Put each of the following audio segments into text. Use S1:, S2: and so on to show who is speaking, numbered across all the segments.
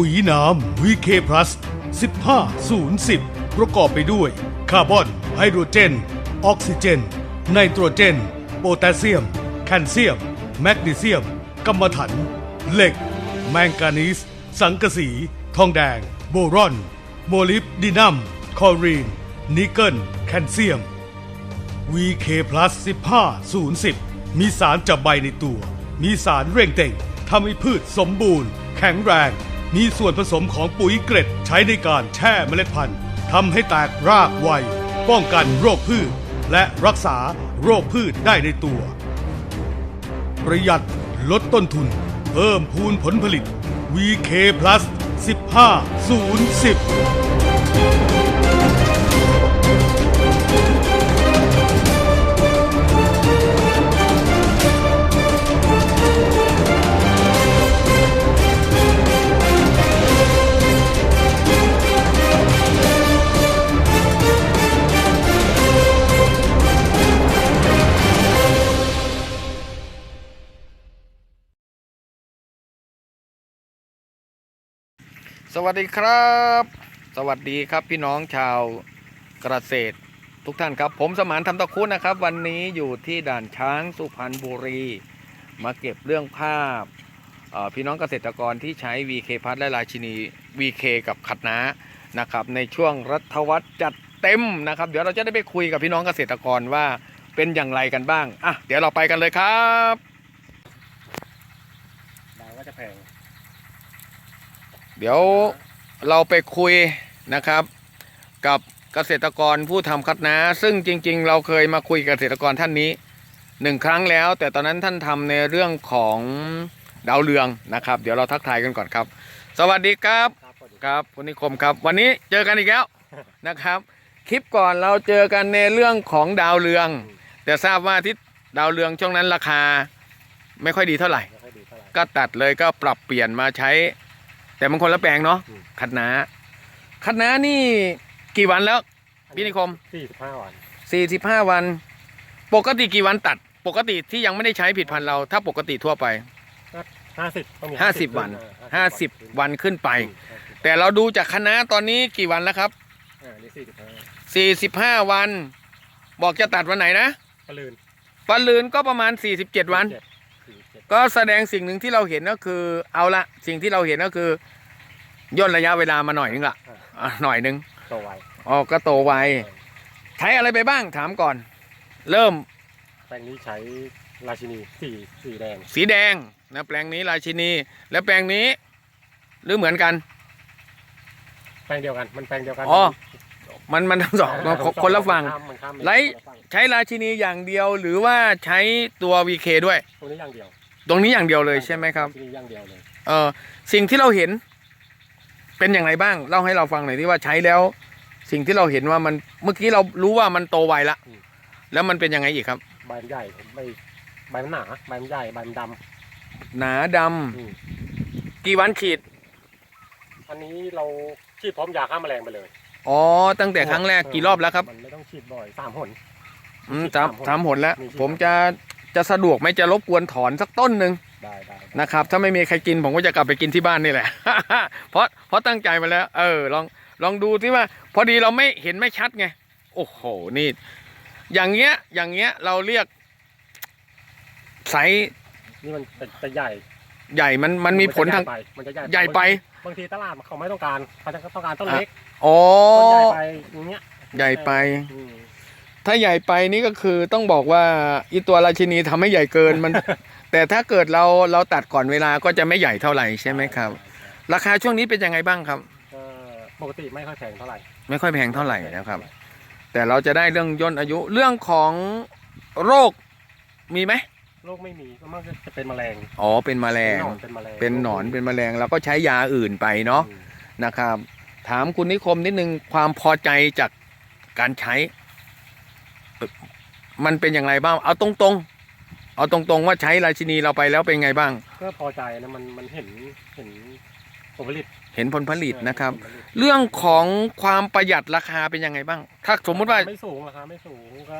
S1: ปุ๋ยน้ำ VK Plus 15 0 10 ประกอบไปด้วย คาร์บอน ไฮโดรเจน ออกซิเจน ไนโตรเจน โพแทสเซียม แคลเซียม แมกนีเซียมกัมมันถัน เหล็ก แมงกานีส สังกะสี ทองแดง โบรอน โมลิบดินัม คอรีน นิกเกิล แคลเซียม VK Plus 15 0 10 มีสารจับใบในตัว มีสารเร่งเต่งทำให้พืชสมบูรณ์ แข็งแรง มีส่วนผสมของปุ๋ยเกร็ดใช้ในการแช่เมล็ดพันธุ์ทำให้แตกรากไว ป้องกันโรคพืช และรักษาโรคพืชได้ในตัว ประหยัดลดต้นทุน เพิ่มพูนผลผลิต VK Plus 15 0 10
S2: สวัสดีครับ สวัสดีครับพี่น้องชาวเกษตร ทุกท่านครับ ผมสมานธรรมตะคุนะครับ วันนี้อยู่ที่ด่านช้างสุพรรณบุรี มาเก็บเรื่องภาพพี่น้องเกษตรกรที่ใช้ VK พัทและราชินี VK กับขัดน้านะครับ ในช่วงรัฐวัฒน์จัดเต็มนะครับ เดี๋ยวเราจะได้ไปคุยกับพี่น้องเกษตรกรว่าเป็นอย่างไรกันบ้างอะเดี๋ยวเราไปกันเลยครับ
S3: ดาวก็จะแพง
S2: เดี๋ยวเราไปคุยนะครับ กับเกษตรกรผู้ทำคัดนา ซึ่งจริง ๆ เราเคยมาคุยกับเกษตรกรท่านนี้หนึ่งครั้งแล้ว แต่ตอนนั้นท่านทำในเรื่องของดาวเรืองนะครับ เดี๋ยวเราทักทายกันก่อนครับ สวัสดีครับ
S3: ครับ
S2: คุณนิคมครับ วันนี้เจอกันอีกแล้วนะครับ คลิปก่อนเราเจอกันในเรื่องของดาวเรือง แต่ทราบว่าที่ดาวเรืองช่วงนั้นราคา
S3: ไม่ค่อยดีเท่าไหร่
S2: ก็ตัดเลยก็ปรับเปลี่ยนมาใช้ แต่มันคนละแปลงเนาะ
S3: อืม
S2: คัดนาคัดนานี่กี่วันแล้วพี่นิคม
S3: สี่สิบห้าวัน
S2: 45วัน ปกติกี่วันตัด ปกติที่ยังไม่ได้ใช้ผิดพันธุ์เรา ถ้าปกติทั่วไป
S3: ห้าสิบต้องมี
S2: 50วัน
S3: เออ
S2: 50วันขึ้นไป
S3: อืม
S2: แต่เราดูจากคณะตอนนี้กี่วันแล้วครับ
S3: อ่านี่สี่สิบห้า
S2: 45วัน บอกจะตัดวันไหนนะ
S3: ปลืน
S2: ปะลืนก็ประมาณ47วัน
S3: เจ็ดสี่เจ็ด
S2: ก็แสดงสิ่งหนึ่งที่เราเห็นก็คือ เอาละสิ่งที่เราเห็นก็คือย่นระยะเวลามาหน่อยนึงละอะหน่อยนึง
S3: โตไว
S2: อ๋อก็โตไวใช้อะไรไปบ้างถามก่อน เริ่ม
S3: แปลงนี้ใช้ราชินีสีสีแดง
S2: สีแดงนะแปลงนี้ราชินี และแปลงนี้ หรือเหมือนกัน
S3: แปลงเดียวกัน มันแปลงเดียวกัน
S2: อ๋อ มันมันทั้งสองมันคนคนละฝั่ง
S3: มัข้ามมันข้าม
S2: ไลท์
S3: คนละฝั่ง
S2: ใช้ราชินีอย่างเดียวหรือว่าใช้ตัว VK ด้วย
S3: ตรงนี้อย่างเดียว
S2: ตรงนี้อย่างเดียวเลยใช่ไหมครับา
S3: ชินีอย่างเดียวเลย
S2: เออสิ่งที่เราเห็น เป็นอย่างไรบ้างเล่าให้เราฟังหน่อยที่ว่าใช้แล้ว สิ่งที่เราเห็นว่ามันเมื่อกี้เรารู้ว่ามันโตไวละแล้วมันเป็นยังไงอีกครับ
S3: ใบมันใหญ่ใบใบมันหนาใบมันใหญ่ใบมันด
S2: หนาดำำ
S3: อืม
S2: กี่วันฉีด
S3: อันนี้เราฉีดพร้อมยาฆ่าแมลงไปเลย
S2: อ๋อตั้งแต่ครั้งแรกกี่รอบแล้วครับ
S3: มันไม่ต้องฉีดบ่อยสามหน
S2: อืม
S3: ฉีด
S2: สาม
S3: สามหน
S2: สามหนแล้ว
S3: มีฉีด
S2: ผมจะ จะสะดวกไหมจะรบกวนถอนสักต้นหนึ่ง
S3: ได้ได้
S2: นะครับ ถ้าไม่มีใครกินผมก็จะกลับไปกินที่บ้านนี่แหละ เพราะเพราะตั้งใจมาแล้ว เออลองลองดูที่ว่า พอดีเราไม่เห็นไม่ชัดไง โอ้โหนี่ อย่างเงี้ยอย่างเงี้ยเราเรียกไซส์
S3: นี่มันจะจะใหญ่
S2: ใหญ่มันมันมีผลทาง
S3: นจะใหญ่ไปมันจะใหญ่
S2: ใหญ่ไป
S3: บางทีตลาดเขาไม่ต้องการเขาจะต้องการต้นเล็ก
S2: อ๋อ
S3: ต้นใหญ่ไปอย่างเงี้ย
S2: ใหญ่ไป
S3: อืม
S2: ถ้าใหญ่ไปนี่ก็คือต้องบอกว่าอีตัวราชินีทำให้ใหญ่เกินมัน แต่ถ้าเกิดเราเราตัดก่อนเวลาก็จะไม่ใหญ่เท่าไหร่ใช่ไหมครับ ราคาช่วงนี้เป็นยังไงบ้างครับ
S3: ก็ปกติไม่ค่อยแพงเท่าไหร่
S2: ไม่ค่อยแพงเท่าไหร่นะครับ แต่เราจะได้เรื่องย่นอายุเรื่องของโรคมีไหม
S3: โรคไม่มีก็มันก็จะเป็นแมลง
S2: อ๋อเป็นแมลง
S3: เป็นแมลง
S2: เป็นหนอนเป็นแมลงเราก็ใช้ยาอื่นไปเนาะ
S3: อืม
S2: นะครับ ถามคุณนิคมนิดนึงความพอใจจากการใช้เอ่อ มันเป็นอย่างไรบ้าง เอาตรงๆ เอาตรงๆว่าใช้ราชินีเราไปแล้วเป็นไงบ้าง
S3: ก็พอใจนะมันมันเห็นเห็นผลผลิต
S2: เห็นผลผลิตนะครับ
S3: เห็ผลผลิต
S2: เรื่องของความประหยัดราคาเป็นยังไงบ้าง ถ้าสมมุติว่า
S3: ไม่สูงราคาไม่สูงก็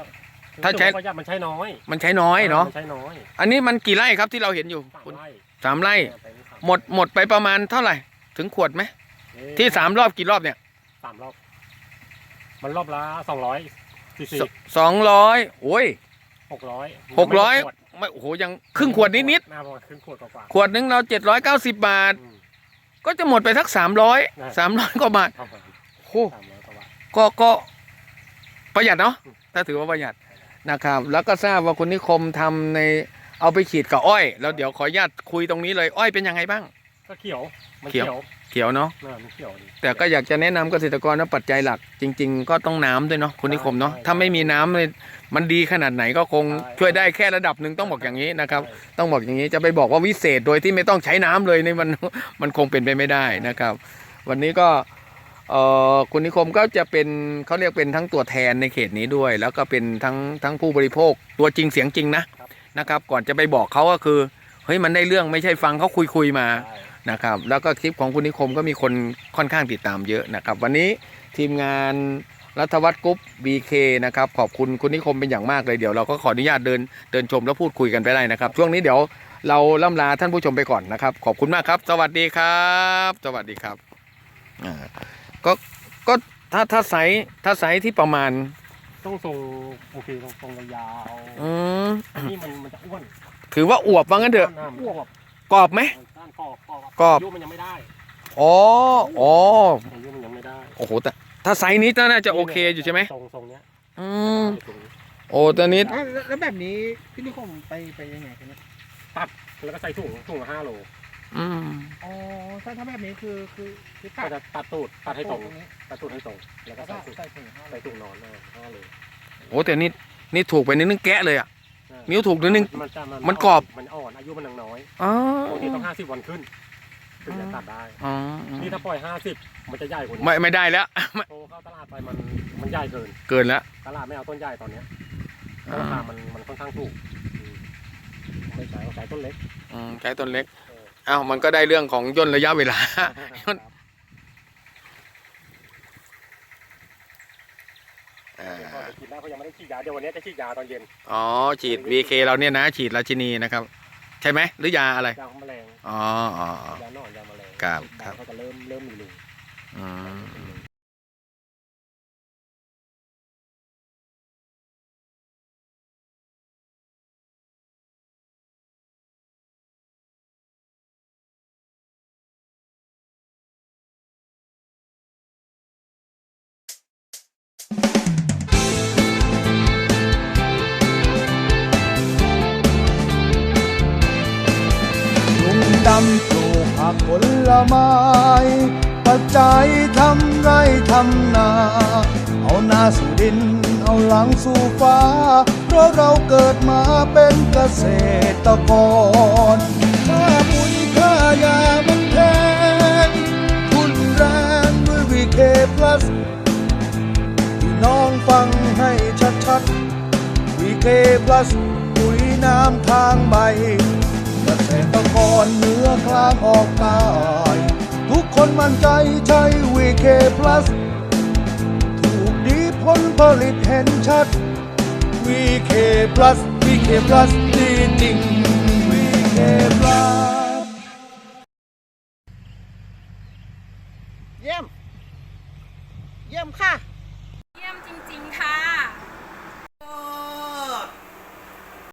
S2: ถ้าใช้
S3: ประหยัดมันใช้น้อย
S2: มันใช้น้อยเนาะ
S3: มันใช้น้อย
S2: อันนี้มันกี่ไร่ครับที่เราเห็นอยู่
S3: สาม
S2: คุณ
S3: ไร่
S2: สามไร่
S3: เออไปสา
S2: หมดหมดไปประมาณเท่าไหร่ ถึงขวดไหม
S3: เอ๊ะ
S2: ที่สามรอบกี่รอบเนี่ย
S3: สามรอบ มันรอบละสองร้อย ซีซี
S2: สองร้อยโอ้ย
S3: หกร้อย
S2: หกร้อยไม่โอ้โหยังครึ่งขวดนิด
S3: น่าประมาณครึ่งขวดกว่า
S2: ๆขวดหนึงเราเจ็ดร้อยเก้าสิบบาท
S3: ๆอืม
S2: ก็จะหมดไปสักสามร้อย
S3: ใช่
S2: สามร้อยกว่าบาท
S3: ประมาณ
S2: โอ้
S3: สามร้อยกว่าบาท
S2: ก็ก็ประหยัดเนาะ
S3: อืม
S2: ถ้าถือว่าประหยัดนะครับ แล้วก็ทราบว่าคุณนิคมทำในเอาไปฉีดกับอ้อย แล้วเดี๋ยวขออนุญาตคุยตรงนี้เลยอ้อยเป็นยังไงบ้าง
S3: ก็เขียวมัน
S2: เขียว
S3: เขียว
S2: เขียวเนาะ
S3: เออมันเขียวดี
S2: แต่ก็อยากจะแนะนำเกษตรกรนะปัจจัยหลัก จริง ๆ ก็ต้องน้ำด้วยเนาะคุณนิคมเนาะ
S3: ใช่
S2: ถ้าไม่มีน้ำเลยมันดีขนาดไหนก็คง
S3: ใช่
S2: ช่วยได้แค่ระดับหนึ่งต้องบอกอย่างนี้นะครับ
S3: ใช่
S2: ต้องบอกอย่างนี้จะไปบอกว่าวิเศษโดยที่ไม่ต้องใช้น้ำเลยนี่มัน มันคงเป็นไปไม่ได้นะครับ วันนี้ก็เอ่อคุณนิคมก็จะเป็นเขาเรียกเป็นทั้งตัวแทนในเขตนี้ด้วย แล้วก็เป็นทั้งทั้งผู้บริโภคตัวจริงเสียงจริงนะครับ นะครับ ก่อนจะไปบอกเขาก็คือเฮ้ยมันได้เรื่องไม่ใช่ฟังเขาคุยคุยๆมา
S3: ใช่
S2: นะครับ แล้วก็คลิปของคุณนิคมก็มีคนค่อนข้างติดตามเยอะนะครับ วันนี้ทีมงานรัฐวัฒน์กรุ๊ป BK นะครับขอบคุณคุณนิคมเป็นอย่างมากเลยเดี๋ยวเราก็ขออนุญาตเดินเดินชมแล้วพูดคุยกันไปได้นะครับ ช่วงนี้เดี๋ยวเราล่ำลาท่านผู้ชมไปก่อนนะครับ ขอบคุณมากครับ สวัสดีครับ สวัสดีครับอ่าก็ก็ถ้าถ้าไซส์ถ้าไซส์ที่ประมาณ
S3: ต้องทรงโอเคทรงทรงยาว
S2: อืม
S3: ๆอันนี้มันมันจะอ้วน
S2: ถือว่าอวบว่างั้นเถอะ
S3: ด้านหน้ามันอ้วบ
S2: กรอบไหม
S3: ด้านกรอบกรอบ
S2: กรอบ
S3: อายุมันยังไม่ได้
S2: อ๋ออ๋อ
S3: อายุมันยังไม่ได้
S2: โอ้โหแต่ถ้าไซส์นี้ก็น่าจะโอเคอยู่ใช่ไหม
S3: ทรงทรงเนี้ย
S2: อืม
S3: ทรงนี้
S2: โอ้ตอนนี้
S4: อ้าวแล้วแล้วแบบนี้พี่นิคมไปไปยังไงกันเนี่ย
S3: แล้วก็ใส่ถุงถุงละห้าโล
S2: อืม
S4: อ๋อถ้าถ้าแบบนี้คือคือคือ
S3: ก็จะตัดตูดตัดให้ตรง
S4: ตรงนี้
S3: ตัดตูดให้ตรงแล้วก็
S4: แล้วก็
S3: ใส่ถุง
S4: ใส่ถุงห้า
S3: ใส่ถุงนอนเลยห้าโล
S2: โอ้แต่นี่นี่ถูกไปนิดนึงแกะเลยอะ
S3: ใช่
S2: นิ้วถูกนิดนึง
S3: มันจะ
S2: มันกรอบ
S3: มันอ่อนอายุมันยังน้อย
S2: อ๋อ
S3: ปกติต้องห้าสิบวันขึ้นถึงจะตัดได้
S2: อ๋อ
S3: นี่ถ้าปล่อยห้าสิบมันจะใหญ่กว่านี้
S2: ไม่ไม่ได้แล้ว
S3: โตเข้าตลาดไปมันมันใหญ่เกิน
S2: เกินแล้ว
S3: ตลาดไม่เอาต้นใหญ่ตอนเนี้ย
S2: อ่า
S3: ราคามันมันค่อนข้างถูกอืมไม่ใช่เอาใช้ต้นเล็ก
S2: อืมใช้ต้นเล็ก
S3: เออ
S2: อ้าวมันก็ได้เรื่องของย่นระยะเวลา
S3: ครับ
S2: อ่า
S3: เดี๋ยวก่อนจะกินได้เพราะยังไม่ได้ฉีดยาเดี๋ยววันนี้จะฉีดยาตอนเย็น
S2: อ๋อฉีด VK เราเนี่ยนะ ฉีดราชินีนะครับ ใช่ไหมหรือยาอะไร
S3: ยาของแมลง
S2: อ๋ออ๋ออ๋อยา
S3: หนอนยาแมลง
S2: ครับ
S3: ฉีด
S2: ครับ
S3: เขาจะเริ่มเริ่มมีรู
S2: อืมำ
S5: ปลูกผักผลไม้ปัจจัยทำไรทำนา เอาหน้าสู่ดิน เอาหลังสู่ฟ้า เพราะเราเกิดมาเป็นเกษตรกรค่าปุ๋ยค่ายามันแพงทุนแรงด้วยวีเคพลัสพี่น้องฟังให้ชัดๆวีเคพลัสปุ๋ยน้ำทางใบ เกษตรกรเหนือกลางออกใตายทุกคนมั่นใจใช้วีเคพลัสถูกดีผลผลิตเห็นชัดวีเคพลัสวีเคพลัสดีจริงวีเคพลัส
S4: เยี่ยม เยี่ยมค่ะ
S6: เยี่ยมจริง ๆ ค่ะ